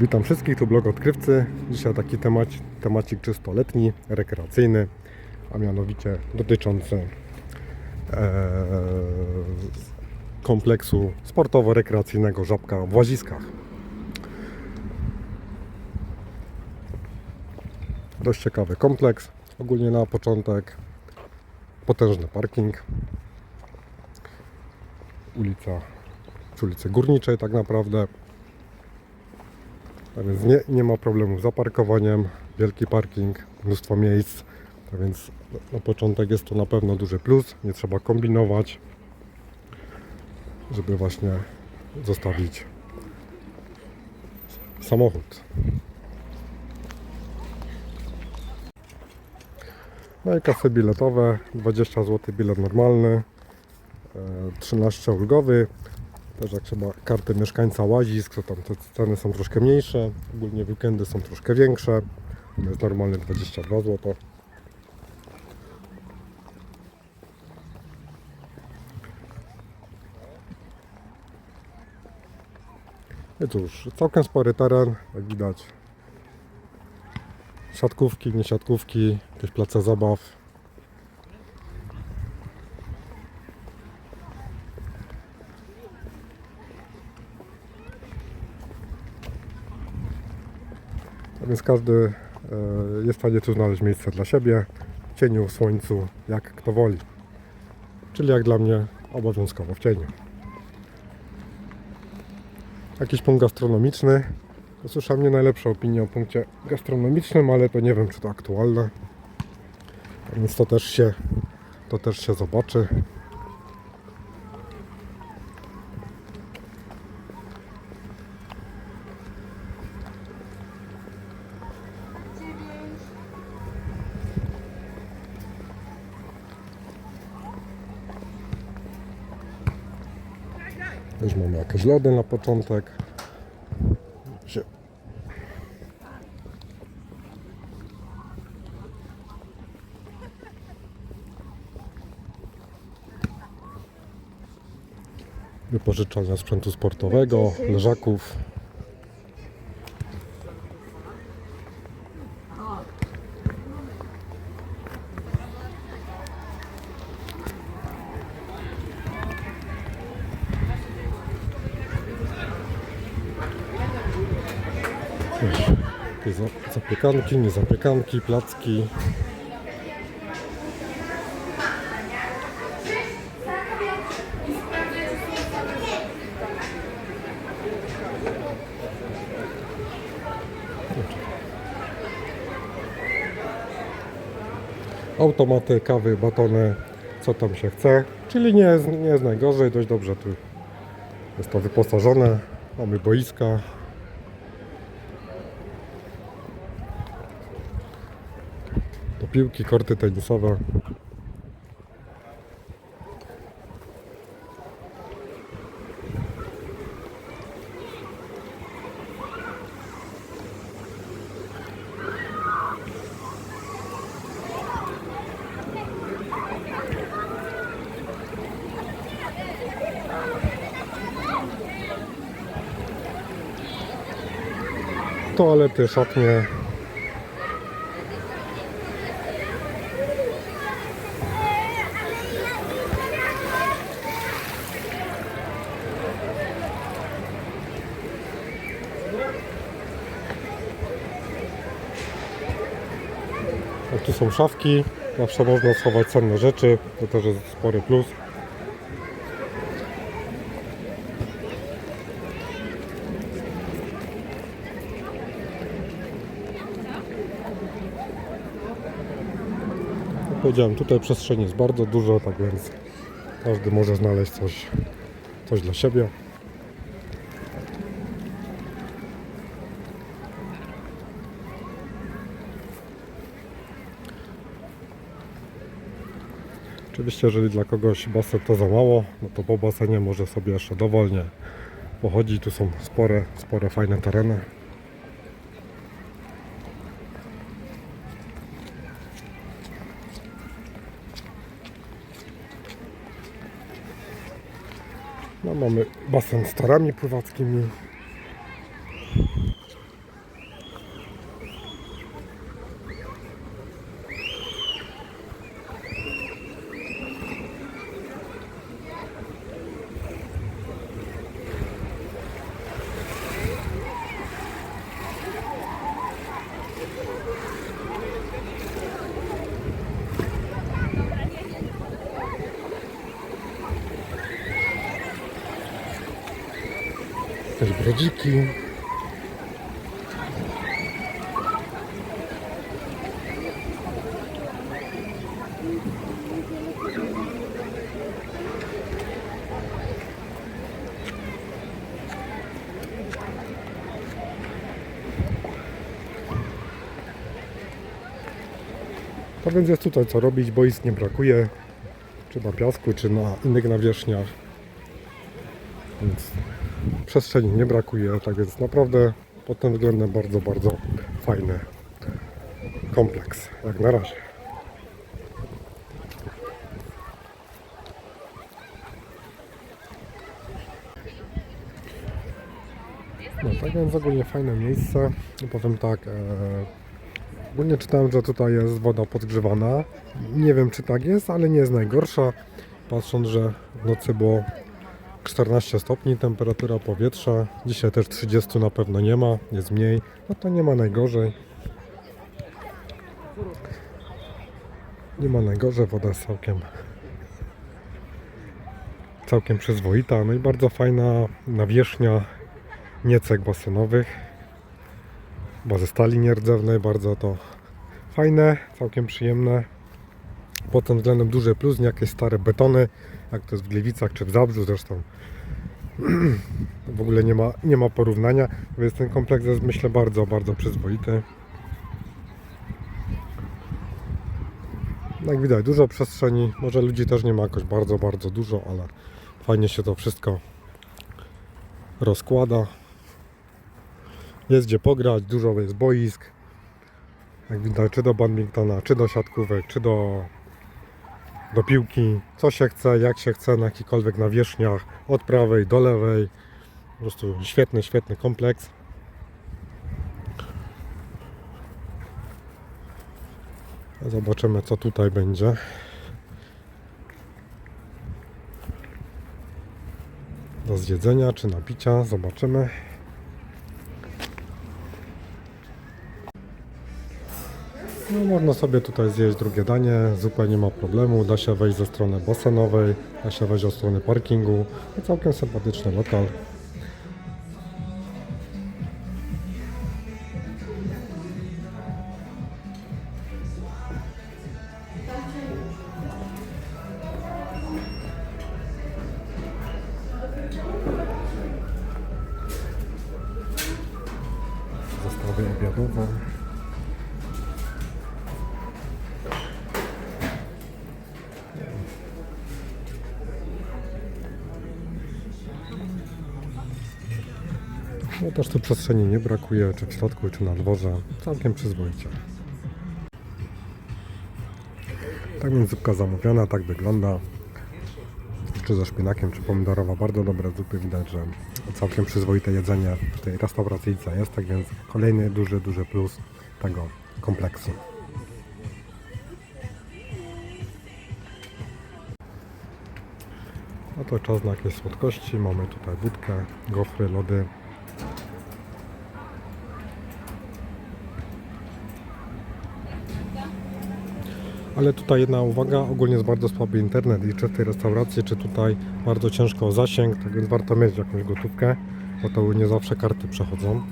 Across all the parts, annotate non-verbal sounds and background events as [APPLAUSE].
Witam wszystkich, tu blog odkrywcy. Dzisiaj taki temat, temacik czysto letni, rekreacyjny, a mianowicie dotyczący e, kompleksu sportowo-rekreacyjnego Żabka w Łaziskach. Dość ciekawy kompleks, ogólnie na początek potężny parking, ulica przy ulicy Górniczej tak naprawdę. A więc nie, nie ma problemu z zaparkowaniem, wielki parking, mnóstwo miejsc. A więc na początek jest to na pewno duży plus, nie trzeba kombinować, żeby właśnie zostawić samochód. No i kasy biletowe, 20 zł bilet normalny, e, 13 ulgowy. Też jak trzeba kartę mieszkańca łazisk, to tam te ceny są troszkę mniejsze. Ogólnie weekendy są troszkę większe. To jest normalny 22 zł. I cóż, całkiem spory teren, jak widać. Siatkówki, nie siatkówki, jakieś place zabaw. A więc każdy e, jest w stanie tu znaleźć miejsce dla siebie, w cieniu, w słońcu, jak kto woli. Czyli jak dla mnie obowiązkowo w cieniu. Jakiś punkt gastronomiczny. Usłyszałem nie najlepsze opinie o punkcie gastronomicznym, ale to nie wiem czy to aktualne. Więc to też się, to też się zobaczy. Już mamy jakieś lody na początek. Się. Wypożyczalnia sprzętu sportowego, leżaków. Jakieś za- Zapiekanki, placki. Automaty, kawy, batony, co tam się chce. Czyli nie jest, nie jest najgorzej, dość dobrze tu jest to wyposażone. Mamy boiska, piłki, korty tenisowe. Toalety, szatnie, A tu są szafki, zawsze można schować cenne rzeczy, to też jest spory plus. Jak powiedziałem, tutaj przestrzeni jest bardzo dużo, tak więc każdy może znaleźć coś, coś dla siebie. Oczywiście, jeżeli dla kogoś basen to za mało, no to po basenie może sobie jeszcze dowolnie pochodzić. Tu są spore, spore fajne tereny. No, mamy basen z torami pływackimi. Ogrodziki. To więc jest tutaj co robić, boisk nie brakuje, czy na piasku, czy na innych nawierzchniach. Więc przestrzeni nie brakuje, tak więc naprawdę pod tym względem bardzo, bardzo fajny kompleks, jak na razie. No tak więc ogólnie fajne miejsce. No powiem tak, e, ogólnie czytałem, że tutaj jest woda podgrzewana. Nie wiem czy tak jest, ale nie jest najgorsza. Patrząc, że w nocy było 14 stopni temperatura powietrza. Dzisiaj też 30 na pewno nie ma, jest mniej. No to nie ma najgorzej. Nie ma najgorzej, woda jest całkiem całkiem przyzwoita. No i bardzo fajna nawierzchnia niecek basenowych. Bazy stali nierdzewnej, bardzo to fajne, całkiem przyjemne. Pod tym względem duży plus, nie jakieś stare betony, jak to jest w Gliwicach czy w Zabrzu zresztą. [CLEARS THROAT] W ogóle nie ma, nie ma porównania, więc ten kompleks jest myślę bardzo, bardzo przyzwoity. Jak widać, dużo przestrzeni, może ludzi też nie ma jakoś bardzo, bardzo dużo, ale fajnie się to wszystko rozkłada. Jest gdzie pograć, dużo jest boisk. Jak widać, czy do badmintona, czy do siatkówek, czy do, do piłki. Co się chce, jak się chce, na jakichkolwiek nawierzchniach, od prawej do lewej. Po prostu świetny, świetny kompleks. Zobaczymy, co tutaj będzie. Do zjedzenia czy napicia, zobaczymy. No, można sobie tutaj zjeść drugie danie, zupełnie nie ma problemu. Da się wejść ze strony basenowej, da się wejść od strony parkingu. To całkiem sympatyczny lokal. Zestawy obiadowe. Też tu przestrzeni nie brakuje, czy w środku, czy na dworze. Całkiem przyzwoicie. Tak więc zupka zamówiona, tak wygląda. Czy ze szpinakiem, czy pomidorowa. Bardzo dobre zupy. Widać, że całkiem przyzwoite jedzenie w tej restauracyjce jest. Tak więc kolejny duży, duży plus tego kompleksu. No to czas na jakieś słodkości. Mamy tutaj wódkę, gofry, lody. Ale tutaj jedna uwaga, ogólnie jest bardzo słaby internet i czy w tej restauracji, czy tutaj bardzo ciężko o zasięg, tak więc warto mieć jakąś gotówkę, bo to nie zawsze karty przechodzą.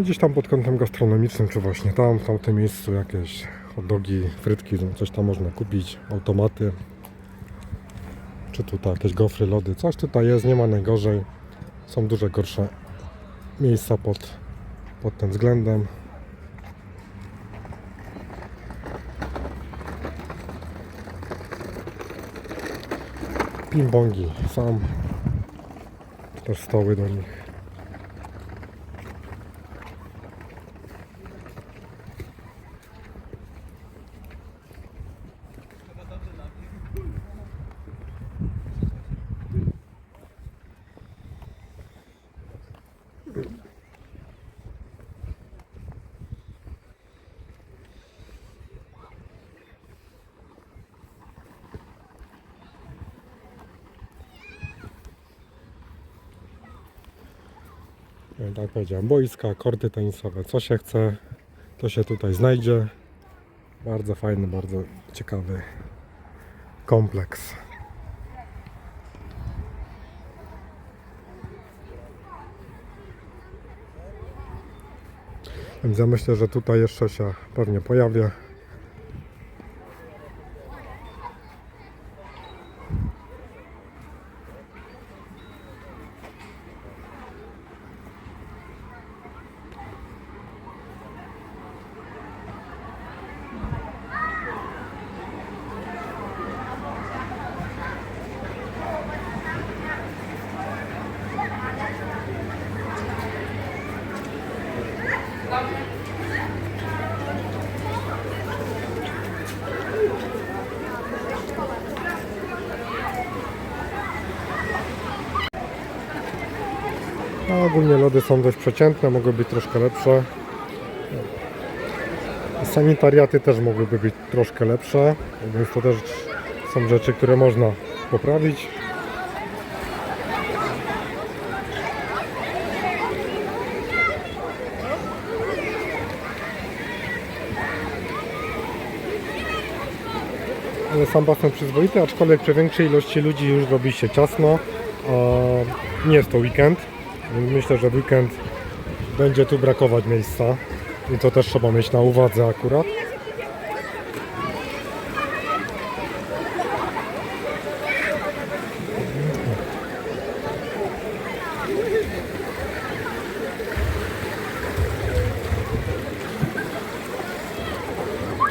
Gdzieś tam pod kątem gastronomicznym, czy właśnie tam, w tamtym miejscu jakieś hot dogi, frytki, coś tam można kupić, automaty, czy tutaj jakieś gofry, lody, coś tutaj jest, nie ma najgorzej. Są duże gorsze miejsca pod, pod tym względem. Pimbongi, sam też stoły do nich. Jak powiedziałem, boiska, korty tenisowe, co się chce. to się tutaj znajdzie. Bardzo fajny, bardzo ciekawy kompleks. Więc ja myślę, że tutaj jeszcze się pewnie pojawię. A ogólnie lody są dość przeciętne, mogły być troszkę lepsze. Sanitariaty też mogłyby być troszkę lepsze, więc to też są rzeczy, które można poprawić. Sam basen przyzwoity, aczkolwiek przy większej ilości ludzi już robi się ciasno. A nie jest to weekend, więc myślę, że weekend będzie tu brakować miejsca. I to też trzeba mieć na uwadze akurat.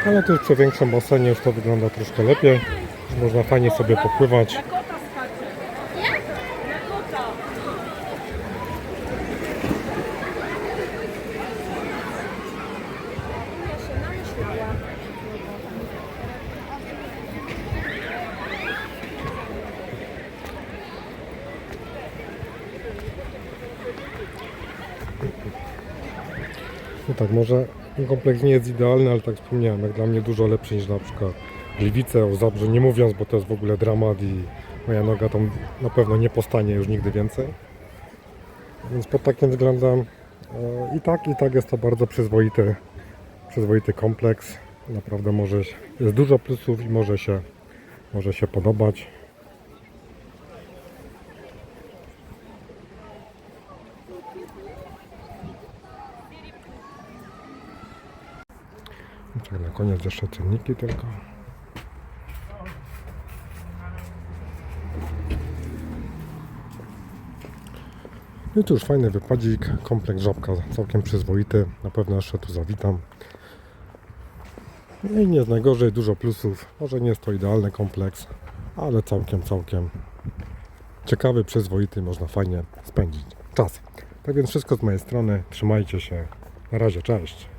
Ale już przy większym basenie już to wygląda troszkę lepiej. Można fajnie sobie popływać. No tak, może ten kompleks nie jest idealny, ale tak wspomniałem, jak dla mnie dużo lepszy niż na przykład Gliwice, o Zabrze, nie mówiąc, bo to jest w ogóle dramat i moja noga tam na pewno nie postanie już nigdy więcej. Więc pod takim względem e, i tak, i tak jest to bardzo przyzwoity, przyzwoity kompleks. Naprawdę może, jest dużo plusów i może się, może się podobać. Tak, na koniec jeszcze cenniki tylko. No i tu już fajny wypadzik, kompleks żabka całkiem przyzwoity, na pewno jeszcze tu zawitam. No i nie jest najgorzej, dużo plusów, może nie jest to idealny kompleks, ale całkiem, całkiem ciekawy, przyzwoity, można fajnie spędzić czas. Tak więc wszystko z mojej strony, trzymajcie się, na razie, cześć.